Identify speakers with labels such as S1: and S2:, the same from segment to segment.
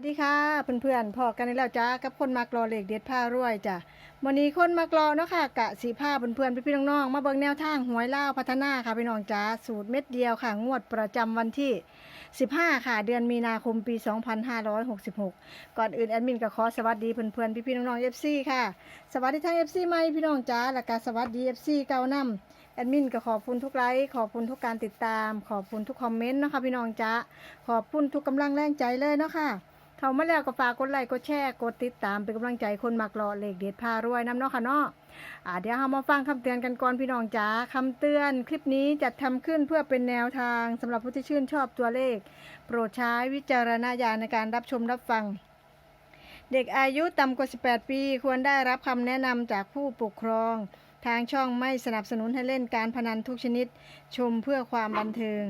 S1: วัสดีค่ะเพื่อนๆพอกันอีกแล้วจ้ากับคนมากรอเหล็กเด็ดผ้ารวยจ้ะวันนี้คนมากรอเนาะค่ะกะสีผ้าเพื่อนๆพี่ๆน้องๆมาเบิ่งแนวทางหวยเล่าพัฒนาค่ะพี่น้องจ้าสูตรเม็ดเดียวค่ะ งวดประจำวันที่ 15 ค่ะ เดือนมีนาคมปี 2566 ก่อนอื่นแอดมินก็ขอสวัสดีเพื่อนๆพี่ๆน้องๆ FC ค่ะ สวัสดีทั้ง FC ใหม่พี่น้องจ้าและก็สวัสดี FC เก่านำแอดมินก็ขอบคุณทุกไลค์ขอบคุณทุกการติดตาม ขอบคุณทุกคอมเมนต์เนาะคะพี่น้องจ้าขอบคุณทุกกำลังแรงใจเลยเนาะค่ะ เข้ามาแล้วก็ฝากกดไลค์กดแชร์กดติดตามเป็นกำลังใจคนมักรอเลขเด็ดพารวยน้ำเนาะค่ะเนาะอ่าเดี๋ยวเรามาฟังคำเตือนกันก่อนพี่น้องจ๋าคำเตือนคลิปนี้จัดทำขึ้นเพื่อเป็นแนวทางสำหรับผู้ที่ชื่นชอบตัวเลข โปรดใช้วิจารณญาณในการรับชมรับฟัง เด็กอายุต่ำกว่า 18 ปี ควรได้รับคำแนะนำจากผู้ปกครอง ทางช่องไม่สนับสนุนให้เล่นการพนันทุกชนิด ชมเพื่อความบันเทิง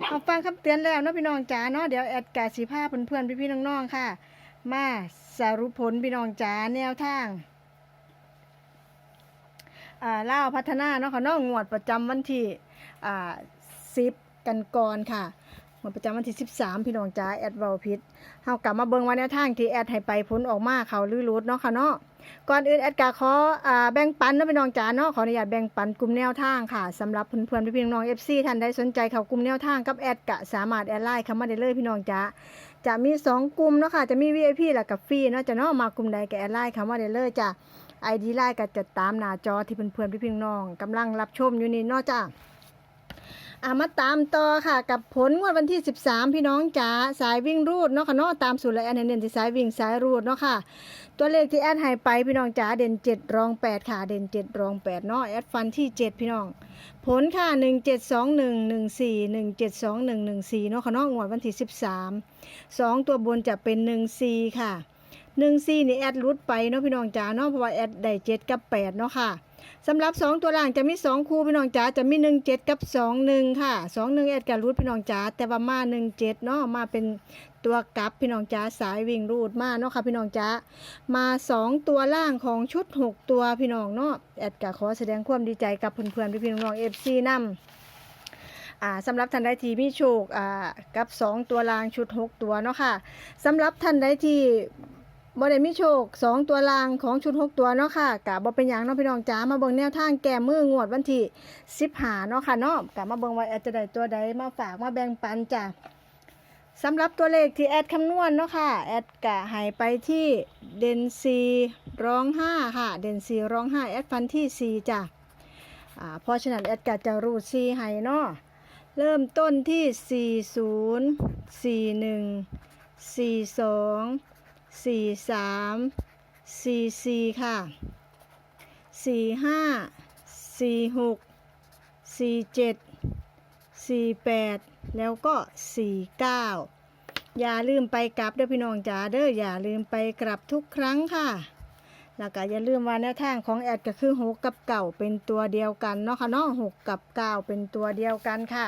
S1: เอาฟังคำเตือนแล้วเนาะพี่น้องจ๋าเนาะเดี๋ยวแอดกาสีผ้าเพื่อนๆพี่ๆน้องๆค่ะ มาสรุปผลพี่น้องจ๋าแนวทางอ่าเล่าพัฒนาเนาะค่ะเนาะงวดประจำวันที่อ่าสิบกันก่อนค่ะ วดประจำวันที่ 13 พี่น้องจ๋าแอดเวลพิษเฮากลับมาเบิ่งว่าแนวทางที่แอดให้ไปผลออกมาเขาลือรุดเนาะค่ะเนาะก่อนอื่นแอดกาขออ่าแบ่งปันเนาะพี่น้องจ๋าเนาะขออนุญาตแบ่งปันกลุ่มแนวทางค่ะสำหรับเพื่อนๆพี่ๆน้องๆ FC ท่านใดสนใจเข้ากลุ่มแนวทางกับแอดกะสามารถแอดไลน์เข้ามาได้เลยพี่น้องจ๋าจะมี 2 กลุ่มเนาะค่ะจะมี VIP และกับฟรีเนาะจะเนาะมากลุ่มใดก็แอดไลน์คำว่าได้เลยจ้ะ ID ไลน์ก็จะตามหน้าจอที่เพื่อนๆพี่ๆน้องกำลังรับชมอยู่นี่เนาะจ้ะ อ่ามาตามต่อค่ะกับผลงวดวันที่ 13 พี่น้องจ๋าสายวิ่งรูดเนาะค่ะเนาะตามสูตรและแอนเน้นที่สายวิ่งสายรูดเนาะค่ะ ตัวเลขที่แอดให้ไปพี่น้องจ๋าเด่น 7 รอง 8 ค่ะ เด่น 7 รอง8เนาะแอดฟันที่ 7 พี่น้อง ผลค่ะ 172114 172114เนาะค่ะเนาะงวดวันที่ 13สองตัวบนจะเป็นหนึ่งซีค่ะหนึ่งซีนี่แอดรุดไปเนาะพี่น้องจ๋าเนาะเพราะว่าแอดได้เจ็ดกับแปดเนาะค่ะ สำหรับสองตัวล่างจะมีสองคู่พี่น้องจ๋าจะมีหนึ่งเจ็ดกับสองหนึ่งค่ะสองหนึ่งแอดกับรุดพี่น้องจ๋าแต่ว่ามาหนึ่งเจ็ดเนาะมาเป็นตัวกลับพี่น้องจ๋าสายวิ่งรูดมาเนาะค่ะพี่น้องจ๋ามาสองตัวล่างของชุดหกตัวพี่น้องเนาะแอดกะขอแสดงความดีใจกับเพื่อนๆพี่ๆน้องเอฟซีนำอ่าสำหรับท่านใดที่มีโชคอ่ากับ 2 ตัวรางชุด 6 ตัวเนาะค่ะสำหรับท่านใดที่ บ่ได้มีโชค 2 ตัวรางของชุด 6 ตัวเนาะค่ะกะบ่เป็นหยังเนาะพี่น้องจ๋ามาเบิ่งแนวทางแก้มืองวดวันที่15เนาะค่ะเนาะกะมาเบิ่งว่าแอดจะได้ตัวใดมาฝากมาแบ่งปันจ้ะสำหรับตัวเลขที่แอดคำนวณเนาะค่ะแอดกะให้ไปที่เดนซีร้อง5ค่ะเดนซีร้อง5แอดฟันที่ 4จ้ะอ่าเพราะฉะนั้นแอดกะจะรูด4ให้เนาะเริ่มต้นที่ 40 41 42 43 44ค่ะ45 46 47 48แล้วก็49อย่าลืมไปกลับเด้อพี่น้องจ๋าเด้ออย่าลืมไปกลับทุกครั้งค่ะ แล้วก็อย่าลืมว่าแนวทางของแอดก็คือ6กับเก่าเป็นตัวเดียวกันเนาะค่ะเนาะ6กับ9เป็นตัวเดียวกันค่ะ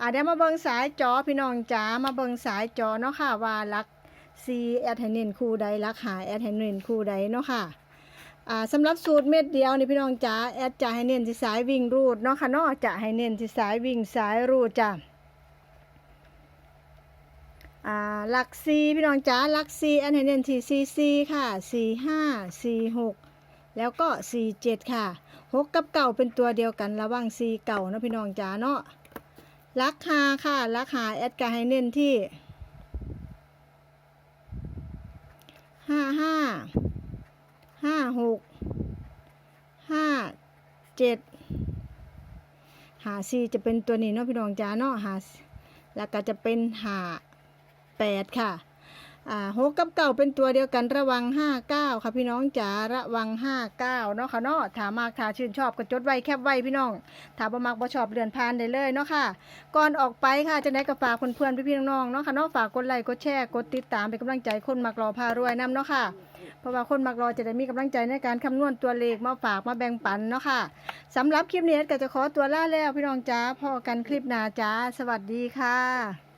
S1: อะเดี๋ยวมาเบิงสายจอพี่น้องจ๋ามาเบิงสายจอเนาะค่ะว่าลัก ซีแอดให้เน้นคู่ใดลักหาแอดให้เน้นคู่ใดเนาะค่ะอ่าสำหรับสูตรเม็ดเดียวนี่พี่น้องจ๋าแอดจะให้เน้นที่สายวิ่งรูดเนาะค่ะเนาะจะให้เน้นที่สายวิ่งสายรูดจ้ะอ่าหลักซีพี่น้องจ๋าหลักซีแอดให้เน้นที่ซีซีค่ะสี่ห้าสี่หกแล้วก็สี่เจ็ดค่ะหกกับเก่าเป็นตัวเดียวกันระหว่างซีเก่าเนาะพี่น้องจ๋าเนาะลักหาค่ะลักหาแอดกาให้เน้นที่ ห้าห้าห้าหกห้าเจ็ดหาสี่จะเป็นตัวนี้เนาะพี่น้องจ้าเนาะหาแล้วก็จะเป็นหาแปดค่ะ อ่าหกกับเก้าเป็นตัวเดียวกันระวังห้าเก้าค่ะพี่น้องจ๋าระวังห้าเก้าเนาะค่ะเนาะถามมากถ้าชื่นชอบก็จดไว้แคบไว้พี่น้องถ้าบ่มักบ่ชอบเลื่อนผ่านได้เลยเนาะค่ะ ก่อนออกไปค่ะจะได้กับฝากเพื่อนๆพี่ๆน้องๆเนาะค่ะเนาะฝากกดไลค์กดแชร์กดติดตามเป็นกำลังใจคนมักรอพารวยนํเนาะค่ะเพราะว่าคนมักรอจะได้มีกำลังใจในการคำนวณตัวเลขมาฝากมาแบ่งปันเนาะค่ะสำหรับคลิปนี้ก็จะขอตัวลาแล้วพี่น้องจ้าพอกันคลิปหน้าจ้าสวัสดีค่ะ